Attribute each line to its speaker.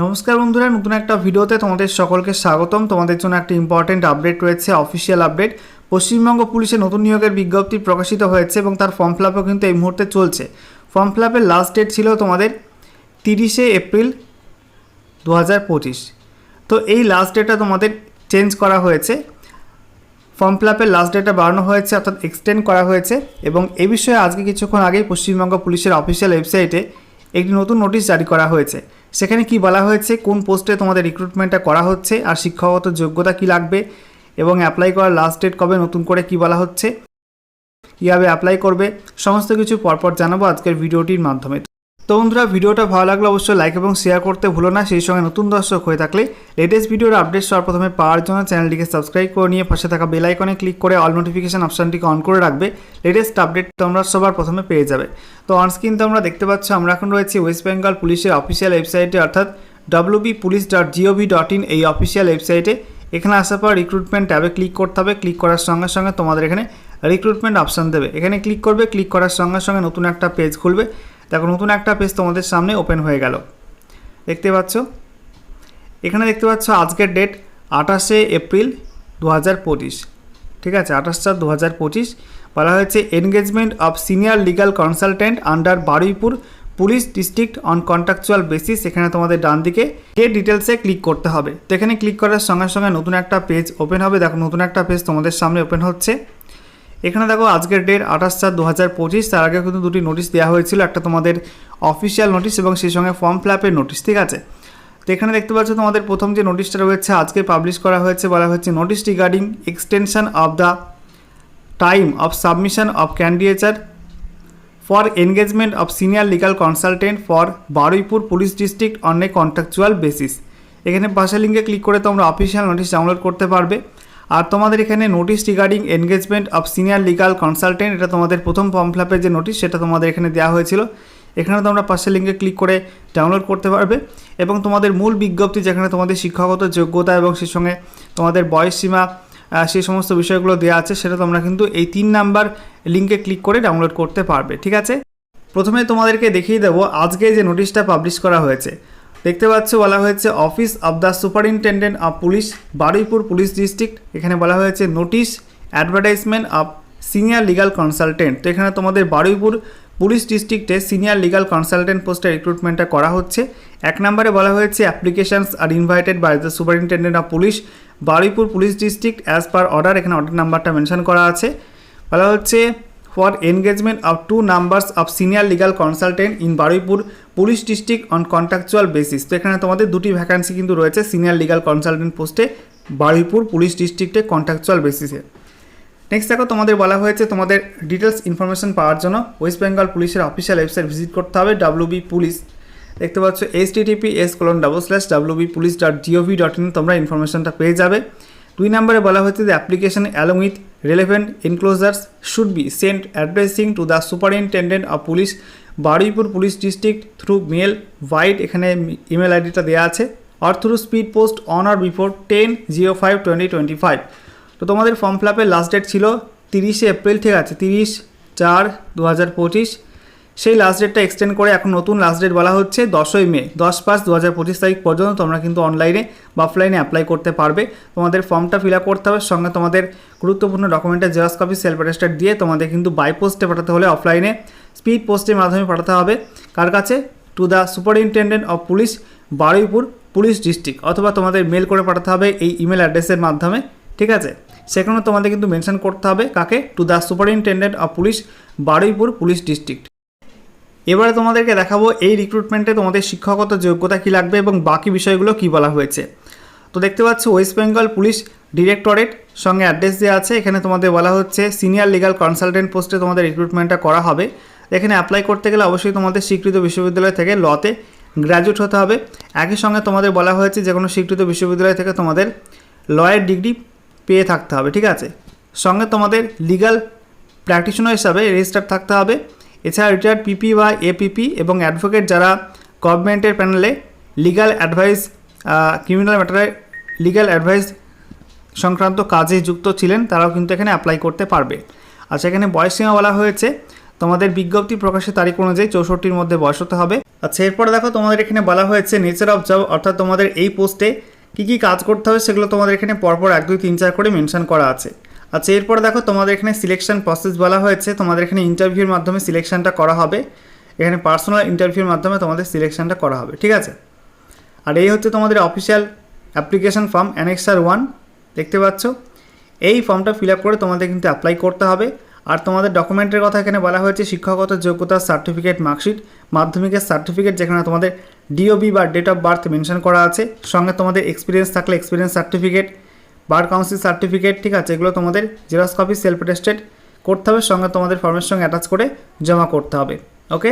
Speaker 1: নমস্কার বন্ধুরা, নতুন একটা ভিডিওতে তোমাদের সকলকে স্বাগতম। তোমাদের জন্য একটা ইম্পর্টেন্ট আপডেট রয়েছে অফিসিয়াল আপডেট পশ্চিমবঙ্গ পুলিশে নতুন নিয়োগের বিজ্ঞপ্তি প্রকাশিত হয়েছে এবং তার ফর্ম ফিল কিন্তু এই মুহূর্তে চলছে। ফর্ম ফিল লাস্ট ডেট ছিল তোমাদের তিরিশে এপ্রিল দু হাজার পঁচিশ। তো এই লাস্ট ডেটটা তোমাদের চেঞ্জ করা হয়েছে। ফর্ম ফিল লাস্ট ডেটটা বাড়ানো হয়েছে, অর্থাৎ এক্সটেন্ড করা হয়েছে এবং এ বিষয়ে আজকে কিছুক্ষণ আগেই পশ্চিমবঙ্গ পুলিশের অফিসিয়াল ওয়েবসাইটে একটি নতুন নোটিশ জারি করা হয়েছে। সেখানে কি বলা হয়েছে, কোন পোস্টে তোমাদের রিক্রুটমেন্টটা করা হচ্ছে, আর শিক্ষাগত যোগ্যতা কি লাগবে, এবং অ্যাপ্লাই করার লাস্ট ডেট কবে, নতুন করে কি বলা হচ্ছে, কীভাবে অ্যাপ্লাই করবে, সমস্ত কিছু পরপর জানাব আজকের ভিডিওটির মাধ্যমে। তো বন্ধুরা, ভিডিওটা ভালো লাগলে অবশ্যই লাইক এবং শেয়ার করতে ভুলো না। সেই সঙ্গে নতুন দর্শক হয়ে থাকলে লেটেস্ট ভিডিওর আপডেট সবার প্রথমে পাওয়ার জন্য চ্যানেলটিকে সাবস্ক্রাইব করে নিয়ে পাশে থাকা বেল আইকনে ক্লিক করে অল নোটিফিকেশান অপশানটিকে অন করে রাখবে। লেটেস্ট আপডেট তোমরা সবার প্রথমে পেয়ে যাবে। তো অনস্ক্রিন তোমরা দেখতে পাচ্ছ, আমরা এখন রয়েছি ওয়েস্ট বেঙ্গল পুলিশের অফিসিয়াল ওয়েবসাইটে অর্থাৎ WB police dot GOV dot in এই অফিসিয়াল ওয়েবসাইটে এখানে আসার পর রিক্রুটমেন্ট ট্যাবে ক্লিক করতে হবে। ক্লিক করার সঙ্গে সঙ্গে তোমাদের এখানে রিক্রুটমেন্ট অপশান দেবে। এখানে ক্লিক করবে। ক্লিক করার সঙ্গে সঙ্গে নতুন একটা পেজ খুলবে। দেখো, নতুন একটা পেজ তোমাদের সামনে ওপেন হয়ে গেল। দেখতে পাচ্ছ? এখানে দেখতে পাচ্ছ আজকের ডেট আঠাশে এপ্রিল দু হাজার পঁচিশ। ঠিক আছে, আঠাশ চার দু বলা হয়েছে engagement of senior legal consultant under Baruipur police district on contractual basis এখানে তোমাদের ডান দিকে কে ডিটেলসে ক্লিক করতে হবে। তো এখানে ক্লিক করার সঙ্গে সঙ্গে নতুন একটা পেজ ওপেন হবে। দেখো, নতুন একটা পেজ তোমাদের সামনে ওপেন হচ্ছে। এখানে দেখো, আজকের ডেট আঠাশ চার দু হাজার পঁচিশ। তার আগে কিন্তু দুটি নোটিশ দেওয়া হয়েছিল, একটা তোমাদের অফিসিয়াল নোটিশ এবং সেই সঙ্গে ফর্ম ফিল আপের নোটিশ ঠিক আছে? তো এখানে দেখতে পাচ্ছ তোমাদের প্রথম যে নোটিশটা রয়েছে, আজকে পাবলিশ করা হয়েছে, বলা হয়েছে notice regarding extension of the time of submission of candidature for engagement of senior legal consultant for Baruipur police district on a contractual basis এখানে পাশে লিঙ্কে ক্লিক করে তোমরা অফিসিয়াল নোটিশ ডাউনলোড করতে পারবে। আর তোমাদের এখানে notice regarding engagement of senior legal consultant এটা তোমাদের প্রথম ফর্ম ফিলাপের যে নোটিশ সেটা তোমাদের এখানে দেওয়া হয়েছিল। এখানে তোমরা পাশে লিঙ্কে ক্লিক করে ডাউনলোড করতে পারবে। এবং তোমাদের মূল বিজ্ঞপ্তি যেখানে তোমাদের শিক্ষাগত যোগ্যতা এবং সেই সঙ্গে তোমাদের বয়স সীমা সেই সমস্ত বিষয়গুলো দেওয়া আছে, সেটা তোমরা কিন্তু এই তিন নাম্বার লিঙ্কে ক্লিক করে ডাউনলোড করতে পারবে, ঠিক আছে? প্রথমে তোমাদেরকে দেখিয়ে দেবো আজকে যে নোটিশটা পাবলিশ করা হয়েছে। দেখতে পাচ্ছ, বলা হয়েছে office of the superintendent of police, Baruipur police district. এখানে বলা হয়েছে notice, advertisement of senior legal consultant. তো এখানে তোমাদের বারুইপুর পুলিশ ডিস্ট্রিক্টে সিনিয়র লিগাল কনসালটেন্ট পোস্টে রিক্রুটমেন্টটা করা হচ্ছে। এক নম্বরে বলা হয়েছে applications are invited by the superintendent of police Baruipur police district as per order এখানে অর্ডার নাম্বারটা মেনশন করা আছে। বলা হচ্ছে for engagement of two numbers of senior legal consultant in Baruipur police district on contractual basis তো এখানে তোমাদের দুটি ভ্যাকান্সি কিন্তু রয়েছে সিনিয়র লিগাল কনসালটেন্ট পোস্টে বারুইপুর পুলিশ ডিস্ট্রিক্টে কন্ট্রাকচুয়াল বেসিসে নেক্সট দেখো তোমাদের বলা হয়েছে তোমাদের ডিটেলস ইনফরমেশন পাওয়ার জন্য ওয়েস্ট বেঙ্গল পুলিশের অফিসিয়াল ওয়েবসাইট ভিজিট করতে হবে ডাব্লিউবি পুলিশ দেখতে পাচ্ছ H TTP S colon double slash WB police dot GOV dot in তোমরা ইনফরমেশনটা পেয়ে যাবে। দুই নম্বরে বলা হয়েছে যে application along with relevant enclosures should be sent addressing to the superintendent of police Baruipur police district through mail white এখানে ইমেল আইডিটা দেওয়া আছে or through speed post on or before ten zero five twenty twenty five তো তোমাদের form fill আপের last date ছিল তিরিশে April, ঠিক আছে? তিরিশ চার দু হাজার পঁচিশ। সেই লাস্ট ডেটটা এক্সটেন্ড করে এখন নতুন লাস্ট ডেট বলা হচ্ছে দশই মে, দশ পাঁচ দু হাজার পঁচিশ তারিখ পর্যন্ত তোমরা কিন্তু অনলাইনে বা অফলাইনে অ্যাপ্লাই করতে পারবে। তোমাদের ফর্মটা ফিল আপ করতে হবে, সঙ্গে তোমাদের গুরুত্বপূর্ণ ডকুমেন্টের জেরক্স কপি সেলফ অ্যাটেস্টেড দিয়ে তোমাদের কিন্তু বাই পোস্টে পাঠাতে হলে অফলাইনে স্পিড পোস্টের মাধ্যমে পাঠাতে হবে। কার কাছে? To the superintendent of police Baruipur police district অথবা তোমাদের মেল করে পাঠাতে হবে এই ইমেল অ্যাড্রেসের মাধ্যমে, ঠিক আছে? সেখানে তোমাদের কিন্তু মেনশন করতে হবে কাকে? To the superintendent of police Baruipur police district এবারে তোমাদেরকে দেখাবো এই রিক্রুটমেন্টে তোমাদের শিক্ষাগত যোগ্যতা কী লাগবে এবং বাকি বিষয়গুলো কী বলা হয়েছে। তো দেখতে পাচ্ছ ওয়েস্ট বেঙ্গল পুলিশ ডিরেক্টরেট সঙ্গে অ্যাড্রেস দেওয়া আছে। এখানে তোমাদের বলা হচ্ছে সিনিয়র লিগাল কনসালটেন্ট পোস্টে তোমাদের রিক্রুটমেন্টটা করা হবে। এখানে অ্যাপ্লাই করতে গেলে অবশ্যই তোমাদের স্বীকৃত বিশ্ববিদ্যালয় থেকে লতে গ্র্যাজুয়েট হতে হবে। একই সঙ্গে তোমাদের বলা হয়েছে যে কোনো স্বীকৃত বিশ্ববিদ্যালয় থেকে তোমাদের লয়ের ডিগ্রি পেয়ে থাকতে হবে, ঠিক আছে? সঙ্গে তোমাদের লিগাল প্র্যাকটিশনার হিসাবে রেজিস্টার থাকতে হবে। এছাড়া রিটায়ার্ড পিপি বা এপিপি এবং অ্যাডভোকেট যারা গভর্নমেন্টের প্যানেলে লিগাল অ্যাডভাইস ক্রিমিনাল ম্যাটারে লিগাল অ্যাডভাইস সংক্রান্ত কাজে যুক্ত ছিলেন, তারাও কিন্তু এখানে অ্যাপ্লাই করতে পারবে। আচ্ছা এখানে বয়সসীমা বলা হয়েছে। তোমাদের বিজ্ঞপ্তি প্রকাশের তারিখ অনুযায়ী চৌষট্টির মধ্যে বয়স হতে হবে। আচ্ছা এরপরে দেখো তোমাদের এখানে বলা হয়েছে নেচার অফ জব অর্থাৎ তোমাদের এই পোস্টে কী কী কাজ করতে হবে সেগুলো তোমাদের এখানে পরপর এক, দুই, তিন, চার করে মেনশন করা আছে। আচ্ছা এরপর দেখো তোমাদের এখানে সিলেকশন প্রসেস বলা হয়েছে। তোমাদের এখানে ইন্টারভিউর মাধ্যমে সিলেকশনটা করা হবে। এখানে পার্সোনাল ইন্টারভিউর মাধ্যমে তোমাদের সিলেকশনটা করা হবে, ঠিক আছে? আর এই হচ্ছে তোমাদের official application form annexure one দেখতে পাচ্ছ? এই ফর্মটা ফিল করে তোমাদের কিন্তু অ্যাপ্লাই করতে হবে। আর তোমাদের ডকুমেন্টের কথা এখানে বলা হয়েছে, শিক্ষাগত যোগ্যতার সার্টিফিকেট মার্কশিট মাধ্যমিকের সার্টিফিকেট যেখানে তোমাদের ডিওবি বা ডেট অফ বার্থ মেনশন করা আছে। সঙ্গে তোমাদের এক্সপিরিয়েন্স থাকলে experience certificate bar council certificate, ঠিক আছে, এগুলো তোমাদের জেরক্স কপি সেলফ টেস্টেড করতে হবে, সঙ্গে তোমাদের ফর্মের সঙ্গে অ্যাটাচ করে জমা করতে হবে ওকে